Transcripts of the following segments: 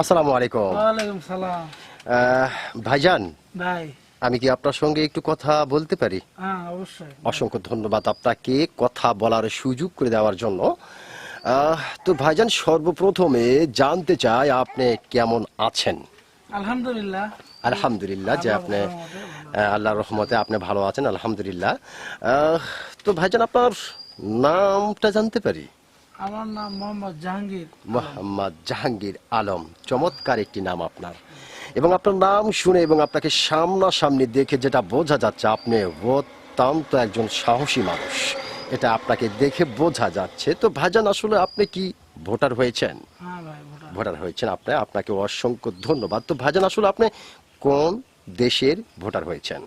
আসসালামু আলাইকুম। ওয়ালাইকুম সালাম। ভাইজান ভাই। আমি কি আপনার সঙ্গে একটু কথা বলতে পারি? হ্যাঁ অবশ্যই। অসংখ্য ধন্যবাদ আপনাকে কথা বলার সুযোগ করে দেওয়ার জন্য। তো ভাইজান সর্বপ্রথমে জানতে চাই আপনি কেমন আছেন? আলহামদুলিল্লাহ। আলহামদুলিল্লাহ যে আপনি আল্লাহর রহমতে আপনি ভালো আছেন আলহামদুলিল্লাহ। তো ভাইজান আপনার নামটা জানতে পারি? আমার নাম মোহাম্মদ জাহাঙ্গীর মোহাম্মদ জাহাঙ্গীর আলম। চমৎকার একটি নাম আপনার। এবং আপনার নাম শুনে এবং আপনাকে সামনাসামনি দেখে যেটা বোঝা যাচ্ছে আপনি অত্যন্ত একজন সাহসী মানুষ। এটা আপনাকে দেখে বোঝা যাচ্ছে। তো ভাইজান আসলে আপনি কি ভোটার হয়েছেন? হ্যাঁ ভোটার হয়েছেন আপনি। আপনাকে অসংখ্য ধন্যবাদ। তো ভাইজান আসলে আপনি কোন দেশের ভোটার হয়েছেন?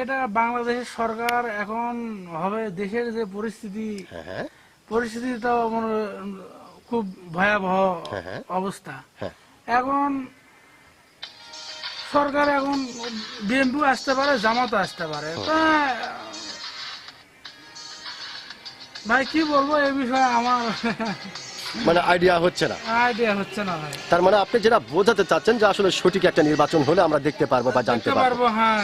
এটা বাংলাদেশের সরকার এখন হবে দেশের যে পরিস্থিতি হ্যাঁ হ্যাঁ। পরিস্থিতি তো মনে খুব ভয়াবহ হ্যাঁ। অবস্থা। এখন সরকার এখন বিএনপি আসতে পারে জামাতও আসতে পারে। ভাই কি বলব এই বিষয়ে আমার মানে আইডিয়া হচ্ছে না। আইডিয়া হচ্ছে না ভাই। তার মানে আপনি যেটা বোঝাতে চাচ্ছেন যে আসলে সঠিক একটা নির্বাচন হলে আমরা দেখতে পারব বা জানতে পারব। হ্যাঁ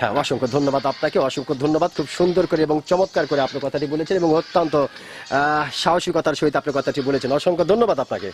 হ্যাঁ অসংখ্য ধন্যবাদ আপনাকে অসংখ্য ধন্যবাদ। খুব সুন্দর করে এবং চমৎকার করে আপনি কথাটি বলেছেন এবং অত্যন্ত আহ, সাহসিকতার সহিত আপনি কথাটি বলেছেন। অসংখ্য ধন্যবাদ আপনাকে।